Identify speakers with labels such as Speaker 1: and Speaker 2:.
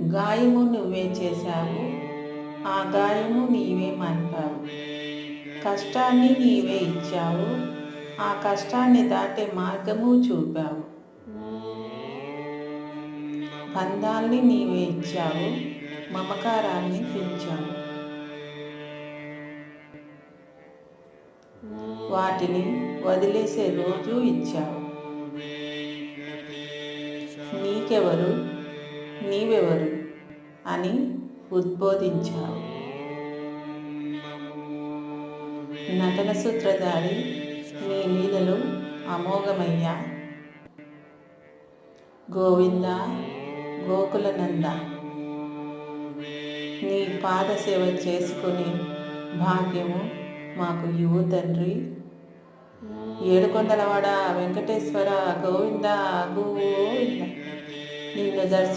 Speaker 1: గాయము నువ్వే చేశావు ఆ గాయము నీవే మనిపావు కష్టాన్ని నీవే ఇచ్చావు ఆ కష్టాన్ని దాటే మార్గము చూపావు. బంధాల్ని నీవే ఇచ్చావు మమకారాన్ని పెంచావు. వాటిని వదిలేసే రోజు ఇచ్చావు. నీకెవరు నీవెవరు? అని ఉద్బోధించావు. నటన సూత్రధారి నీ లీలలు అమోఘమయ్యా. గోవింద గోకులనంద నీ పాద సేవ చేసుకునే భాగ్యము మాకు యువ తండ్రి. ఏడుకొండలవాడ వెంకటేశ్వర గోవింద గోవింద నిన్ను దర్శి